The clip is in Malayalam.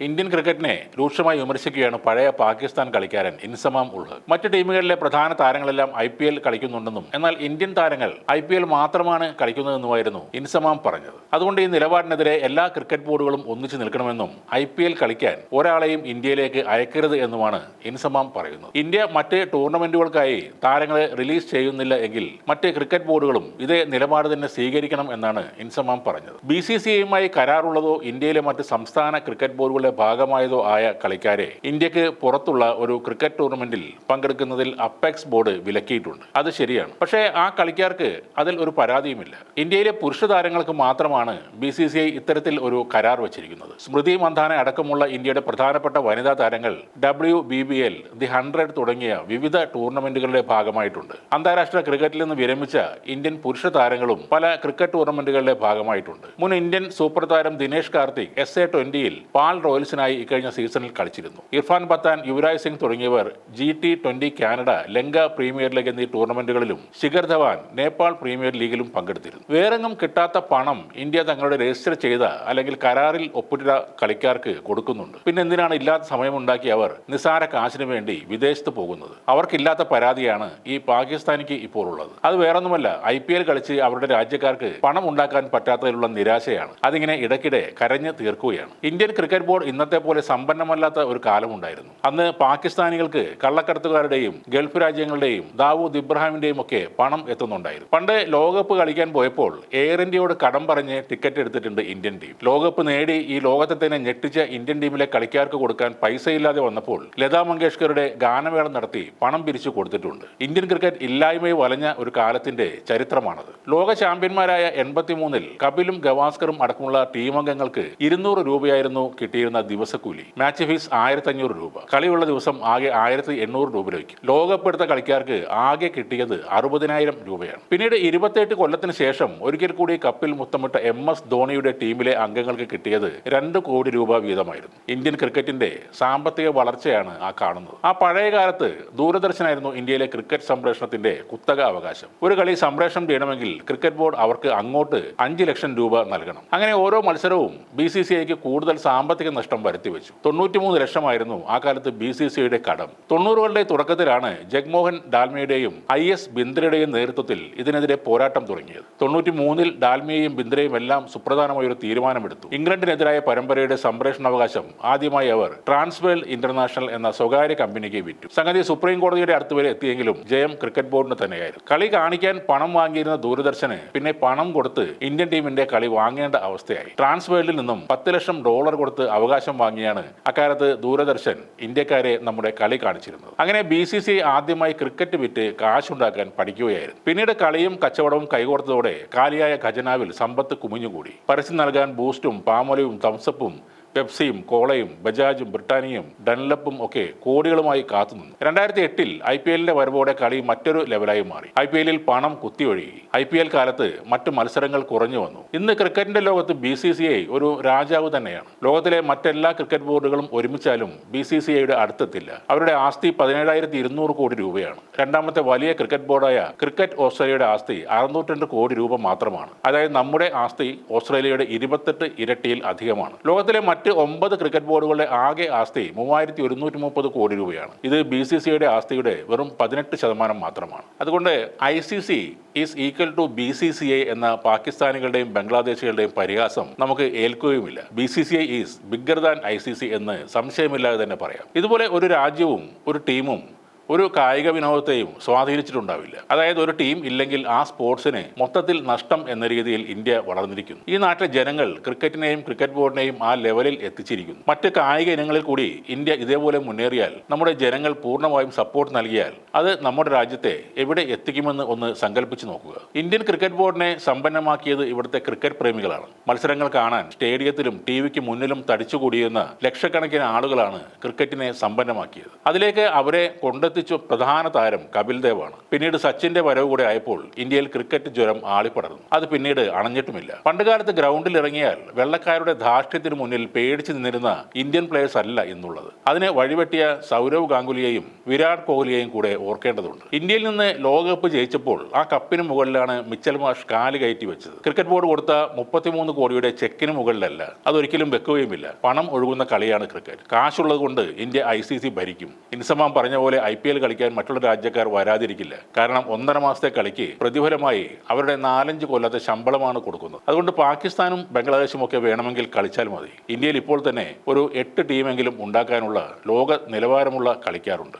ഇന്ത്യൻ ക്രിക്കറ്റിനെ രൂക്ഷമായി വിമർശിക്കുകയാണ് പഴയ പാകിസ്ഥാൻ കളിക്കാരൻ ഇൻസമാം ഉൾഹ് മറ്റ് ടീമുകളിലെ പ്രധാന താരങ്ങളെല്ലാം ഐ പി എൽ കളിക്കുന്നുണ്ടെന്നും എന്നാൽ ഇന്ത്യൻ താരങ്ങൾ ഐ പി എൽ മാത്രമാണ് കളിക്കുന്നതെന്നുമായിരുന്നു ഇൻസമാം പറഞ്ഞത്. അതുകൊണ്ട് ഈ നിലപാടിനെതിരെ എല്ലാ ക്രിക്കറ്റ് ബോർഡുകളും ഒന്നിച്ചു നിൽക്കണമെന്നും ഐ പി എൽ കളിക്കാൻ ഒരാളെയും ഇന്ത്യയിലേക്ക് അയക്കരുത് എന്നുമാണ് ഇൻസമാം പറയുന്നത്. ഇന്ത്യ മറ്റ് ടൂർണമെന്റുകൾക്കായി താരങ്ങളെ റിലീസ് ചെയ്യുന്നില്ല എങ്കിൽ മറ്റ് ക്രിക്കറ്റ് ബോർഡുകളും ഇതേ നിലപാട് തന്നെ സ്വീകരിക്കണം എന്നാണ് ഇൻസമാം പറഞ്ഞത്. ബി സി സി ഐയുമായി കരാറുള്ളതോ ഇന്ത്യയിലെ മറ്റ് സംസ്ഥാന ക്രിക്കറ്റ് ബോർഡുകളുടെ ഭാഗമായതോ ആയ കളിക്കാരെ ഇന്ത്യയ്ക്ക് പുറത്തുള്ള ഒരു ക്രിക്കറ്റ് ടൂർണമെന്റിൽ പങ്കെടുക്കുന്നതിൽ അപ്പെക്സ് ബോർഡ് വിലക്കിയിട്ടുണ്ട്. അത് ശരിയാണ്. പക്ഷേ ആ കളിക്കാർക്ക് അതിൽ ഒരു പരാതിയുമില്ല. ഇന്ത്യയിലെ പുരുഷ താരങ്ങൾക്ക് മാത്രമാണ് ബി സി സി ഐ ഇത്തരത്തിൽ ഒരു കരാർ വച്ചിരിക്കുന്നത്. സ്മൃതി മന്ദാന അടക്കമുള്ള ഇന്ത്യയുടെ പ്രധാനപ്പെട്ട വനിതാ താരങ്ങൾ W B B L the hundred തുടങ്ങിയ വിവിധ ടൂർണമെന്റുകളുടെ ഭാഗമായിട്ടുണ്ട്. അന്താരാഷ്ട്ര ക്രിക്കറ്റിൽ നിന്ന് വിരമിച്ച ഇന്ത്യൻ പുരുഷ താരങ്ങളും പല ക്രിക്കറ്റ് ടൂർണമെന്റുകളുടെ ഭാഗമായിട്ടുണ്ട്. മുൻ ഇന്ത്യൻ സൂപ്പർ താരം ദിനേഷ് കാർത്തിക് എസ് എ ട്വന്റിയിൽ പാൽ റോയൽസിനായി ഇക്കഴിഞ്ഞ സീസണിൽ കളിച്ചിരുന്നു. ഇർഫാൻ പത്താൻ യുവരാജ് സിംഗ് തുടങ്ങിയവർ G T twenty Canada Lanka premier league എന്നീ ടൂർണമെന്റുകളിലും ശിഖർ ധവാൻ നേപ്പാൾ പ്രീമിയർ ലീഗിലും പങ്കെടുത്തിരുന്നു. വേറെങ്ങും കിട്ടാത്ത പണം ഇന്ത്യ തങ്ങളുടെ രജിസ്റ്റർ ചെയ്ത അല്ലെങ്കിൽ കരാറിൽ ഒപ്പിട്ട കളിക്കാർക്ക് കൊടുക്കുന്നുണ്ട്. പിന്നെ എന്തിനാണ് ഇല്ലാത്ത സമയമുണ്ടാക്കി അവർ നിസാര കാശിന് വേണ്ടി വിദേശത്ത് പോകുന്നത്? അവർക്കില്ലാത്ത പരാതിയാണ് ഈ പാകിസ്ഥാനിക്ക് ഇപ്പോൾ ഉള്ളത് അത് വേറൊന്നുമല്ല ഐ പി എൽ കളിച്ച് അവരുടെ രാജ്യക്കാർക്ക് പണം ഉണ്ടാക്കാൻ പറ്റാത്തതിലുള്ള നിരാശയാണ്. അതിങ്ങനെ ഇടയ്ക്കിടെ കരഞ്ഞ് തീർക്കുകയാണ്. ഇന്ത്യൻ ക്രിക്കറ്റ് ബോർഡ് ഇന്നത്തെ പോലെ സമ്പന്നമല്ലാത്ത ഒരു കാലമുണ്ടായിരുന്നു അന്ന് പാകിസ്ഥാനികൾക്ക് കള്ളക്കടത്തുകാരുടെയും ഗൾഫ് രാജ്യങ്ങളുടെയും ദാവൂദ് ഇബ്രാഹിമിന്റെയും ഒക്കെ പണം എത്തുന്നുണ്ടായിരുന്നു. പണ്ട് ലോകകപ്പ് കളിക്കാൻ പോയപ്പോൾ എയർ ഇന്ത്യയോട് കടം പറഞ്ഞ് ടിക്കറ്റ് എടുത്തിട്ടുണ്ട് ഇന്ത്യൻ ടീം. ലോകകപ്പ് നേടി ഈ ലോകത്തെ തന്നെ ഞെട്ടിച്ച ഇന്ത്യൻ ടീമിലെ കളിക്കാർക്ക് കൊടുക്കാൻ പൈസയില്ലാതെ വന്നപ്പോൾ ലതാ മങ്കേഷ്കറുടെ ഗാനമേള നടത്തി പണം പിരിച്ചു കൊടുത്തിട്ടുണ്ട്. ഇന്ത്യൻ ക്രിക്കറ്റ് ഇല്ലായ്മയെ വലഞ്ഞ ഒരു കാലത്തിന്റെ ചരിത്രമാണത്. ലോക ചാമ്പ്യന്മാരായ എൺപത്തിമൂന്നിൽ കപിലും ഗവാസ്കറും അടക്കമുള്ള ടീമംഗങ്ങൾക്ക് ഇരുന്നൂറ് രൂപയായിരുന്നു കിട്ടിയിരുന്ന ദിവസക്കൂലി. മാച്ച് ഫീസ് ആയിരത്തി അഞ്ഞൂറ് രൂപ. കളിയുള്ള ദിവസം ആകെ ആയിരത്തി എണ്ണൂറ് രൂപയിലേക്ക് ലോകകപ്പ് എടുത്ത കളിക്കാർക്ക് ആകെ കിട്ടിയത് അറുപതിനായിരം രൂപയാണ്. പിന്നീട് ഇരുപത്തെട്ട് കൊല്ലത്തിന് ശേഷം ഒരിക്കൽ കൂടി കപ്പിൽ മുത്തമിട്ട എം എസ് ധോണിയുടെ ടീമിലെ അംഗങ്ങൾക്ക് കിട്ടിയത് രണ്ട് കോടി രൂപ വീതമായിരുന്നു. ഇന്ത്യൻ ക്രിക്കറ്റിന്റെ സാമ്പത്തിക വളർച്ചയാണ് ആ കാണുന്നത്. ആ പഴയ കാലത്ത് ദൂരദർശനായിരുന്നു ഇന്ത്യയിലെ ക്രിക്കറ്റ് സംപ്രേഷണത്തിന്റെ കുത്തക അവകാശം. ഒരു കളി സംപ്രേഷണം ചെയ്യണമെങ്കിൽ ക്രിക്കറ്റ് ബോർഡ് അവർക്ക് അങ്ങോട്ട് അഞ്ച് ലക്ഷം രൂപ നൽകണം. അങ്ങനെ ഓരോ മത്സരവും ബി സി സി ഐക്ക് കൂടുതൽ സാമ്പത്തിക വരുത്തിവെച്ചു തൊണ്ണൂറ്റിമൂന്ന് ലക്ഷമായിരുന്നു ആ കാലത്ത് ബി സി സിയുടെ കടം. തൊണ്ണൂറുകളുടെ തുടക്കത്തിലാണ് ജഗ്മോഹൻ ഡാൽമിയുടെയും ഐ എസ് ബിന്ദ്രയുടെയും നേതൃത്വത്തിൽ ഇതിനെതിരെ പോരാട്ടം തുടങ്ങിയത്. തൊണ്ണൂറ്റിമൂന്നിൽ ഡാൽമിയയും ബിന്ദ്രയും എല്ലാം സുപ്രധാനമായ ഒരു തീരുമാനമെടുത്തു. ഇംഗ്ലണ്ടിനെതിരായ പരമ്പരയുടെ സംപ്രേഷണാവകാശം ആദ്യമായി അവർ ട്രാൻസ്വേൽ ഇന്റർനാഷണൽ എന്ന സ്വകാര്യ കമ്പനിക്ക് വിറ്റു. സംഗതി സുപ്രീം കോടതിയുടെ അടുത്ത് വരെ എത്തിയെങ്കിലും ജയം ക്രിക്കറ്റ് ബോർഡിന് തന്നെയായിരുന്നു. കളി കാണിക്കാൻ പണം വാങ്ങിയിരുന്ന ദൂരദർശന് പിന്നെ പണം കൊടുത്ത് ഇന്ത്യൻ ടീമിന്റെ കളി വാങ്ങേണ്ട അവസ്ഥയായി. ട്രാൻസ്വേൾഡിൽ നിന്നും പത്ത് ലക്ഷം ഡോളർ കൊടുത്ത് അവകാശം വാങ്ങിയാണ് അക്കാലത്ത് ദൂരദർശൻ ഇന്ത്യക്കാരെ നമ്മുടെ കളി കാണിച്ചിരുന്നത്. അങ്ങനെ ബി സി സി ആദ്യമായി ക്രിക്കറ്റ് വിറ്റ് കാശുണ്ടാക്കാൻ പഠിക്കുകയായിരുന്നു. പിന്നീട് കളിയും കച്ചവടവും കൈകോർത്തതോടെ കാലിയായ ഖജനാവിൽ സമ്പത്ത് കുമിഞ്ഞുകൂടി. പരസ്യം നൽകാൻ ബൂസ്റ്റും പാമൊലയും തംസപ്പും പെപ്സിയും കോളയും ബജാജും ബ്രിട്ടാനിയും ഡൺലപ്പും ഒക്കെ കോടികളുമായി കാത്തുനിന്നു രണ്ടായിരത്തി എട്ടിൽ ഐ പി എല്ലിന്റെ വരവോടെ കളി മറ്റൊരു ലെവലായി മാറി. ഐ പി എല്ലിൽ പണം കുത്തിയൊഴുകി. ഐ പി എൽ കാലത്ത് മറ്റ് മത്സരങ്ങൾ കുറഞ്ഞു വന്നു. ഇന്ന് ക്രിക്കറ്റിന്റെ ലോകത്ത് ബി സി സി ഐ ഒരു രാജാവ് തന്നെയാണ്. ലോകത്തിലെ മറ്റെല്ലാ ക്രിക്കറ്റ് ബോർഡുകളും ഒരുമിച്ചാലും ബി സി സി ഐയുടെ അടുത്തെത്തില്ല. അവരുടെ ആസ്തി പതിനേഴായിരത്തി ഇരുന്നൂറ് കോടി രൂപയാണ്. രണ്ടാമത്തെ വലിയ ക്രിക്കറ്റ് ബോർഡായ ക്രിക്കറ്റ് ഓസ്ട്രേലിയയുടെ ആസ്തി അറുന്നൂറ്റി കോടി രൂപ മാത്രമാണ്. അതായത് നമ്മുടെ ആസ്തി ഓസ്ട്രേലിയയുടെ ഇരുപത്തെട്ട് ഇരട്ടിയിൽ അധികമാണ്. ലോകത്തിലെ മറ്റ് ഒമ്പത് ക്രിക്കറ്റ് ബോർഡുകളുടെ ആകെ ആസ്തി മൂവായിരത്തി ഒരുന്നൂറ്റി മുപ്പത് കോടി രൂപയാണ്. ഇത് ബി സി സിയുടെ ആസ്തിയുടെ വെറും പതിനെട്ട് ശതമാനം മാത്രമാണ്. അതുകൊണ്ട് I C C is equal to B C C I എന്ന പാകിസ്ഥാനികളുടെയും ബംഗ്ലാദേശികളുടെയും പരിഹാസം നമുക്ക് ഏൽക്കുകയുമില്ല. B C C I is bigger than I C C എന്ന് സംശയമില്ലാതെ തന്നെ പറയാം. ഇതുപോലെ ഒരു രാജ്യവും ഒരു ടീമും ഒരു കായിക വിനോദത്തെയും സ്വാധീനിച്ചിട്ടുണ്ടാവില്ല. അതായത് ഒരു ടീം ഇല്ലെങ്കിൽ ആ സ്പോർട്സിന് മൊത്തത്തിൽ നഷ്ടം എന്ന രീതിയിൽ ഇന്ത്യ വളർന്നിരിക്കുന്നു. ഈ നാട്ടിലെ ജനങ്ങൾ ക്രിക്കറ്റിനെയും ക്രിക്കറ്റ് ബോർഡിനെയും ആ ലെവലിൽ എത്തിച്ചിരിക്കുന്നു. മറ്റ് കായിക ഇനങ്ങളിൽ കൂടി ഇന്ത്യ ഇതേപോലെ മുന്നേറിയാൽ നമ്മുടെ ജനങ്ങൾ പൂർണമായും സപ്പോർട്ട് നൽകിയാൽ അത് നമ്മുടെ രാജ്യത്തെ എവിടെ എത്തിക്കുമെന്ന് ഒന്ന് സങ്കല്പിച്ച് നോക്കുക. ഇന്ത്യൻ ക്രിക്കറ്റ് ബോർഡിനെ സമ്പന്നമാക്കിയത് ഇവിടുത്തെ ക്രിക്കറ്റ് പ്രേമികളാണ്. മത്സരങ്ങൾ കാണാൻ സ്റ്റേഡിയത്തിലും ടി വിക്ക് മുന്നിലും തടിച്ചുകൂടിയിരുന്ന ലക്ഷക്കണക്കിന് ആളുകളാണ് ക്രിക്കറ്റിനെ സമ്പന്നമാക്കിയത്. അതിലേക്ക് അവരെ കൊണ്ടെത്തി കൊണ്ടെത്തിച്ച പ്രധാന താരം കപിൽ ദേവാണ്. പിന്നീട് സച്ചിന്റെ വരവ് കൂടെ ആയപ്പോൾ ഇന്ത്യയിൽ ക്രിക്കറ്റ് ജ്വരം ആളിപ്പടർന്നു അത് പിന്നീട് അണഞ്ഞിട്ടുമില്ല. പണ്ടുകാലത്ത് ഗ്രൗണ്ടിൽ ഇറങ്ങിയാൽ വെള്ളക്കാരുടെ ധാർഷ്ട്യത്തിന് മുന്നിൽ പേടിച്ചു നിന്നിരുന്ന ഇന്ത്യൻ പ്ലേയേഴ്സ് അല്ല എന്നുള്ളത്. അതിനെ വഴിവെട്ടിയ സൗരവ് ഗാംഗുലിയെയും വിരാട് കോഹ്ലിയെയും കൂടെ ഓർക്കേണ്ടതുണ്ട്. ഇന്ത്യയിൽ നിന്ന് ലോകകപ്പ് ജയിച്ചപ്പോൾ ആ കപ്പിന് മുകളിലാണ് മിച്ചൽ മാഷ് കാൽ കയറ്റി വെച്ചത്. ക്രിക്കറ്റ് ബോർഡ് കൊടുത്ത മുപ്പത്തിമൂന്ന് കോടിയുടെ ചെക്കിന് മുകളിലല്ല അതൊരിക്കലും വെക്കുകയുമില്ല. പണം ഒഴുകുന്ന കളിയാണ് ക്രിക്കറ്റ്. കാശുള്ളത് കൊണ്ട് ഇന്ത്യ ഐ സി സി ഭരിക്കും. ഇൻസമാം പറഞ്ഞ പോലെ ഐ പി എൽ കളിക്കാൻ മറ്റുള്ള രാജ്യക്കാർ വരാതിരിക്കില്ല. കാരണം ഒന്നര മാസത്തെ കളിക്ക് പ്രതിഫലമായി അവരുടെ നാലഞ്ച് കൊല്ലത്തെ ശമ്പളമാണ് കൊടുക്കുന്നത്. അതുകൊണ്ട് പാകിസ്ഥാനും ബംഗ്ലാദേശും ഒക്കെ വേണമെങ്കിൽ കളിച്ചാൽ മതി. ഇന്ത്യയിൽ ഇപ്പോൾ തന്നെ ഒരു എട്ട് ടീമെങ്കിലും ഉണ്ടാക്കാനുള്ള ലോക നിലവാരമുള്ള കളിക്കാറുണ്ട്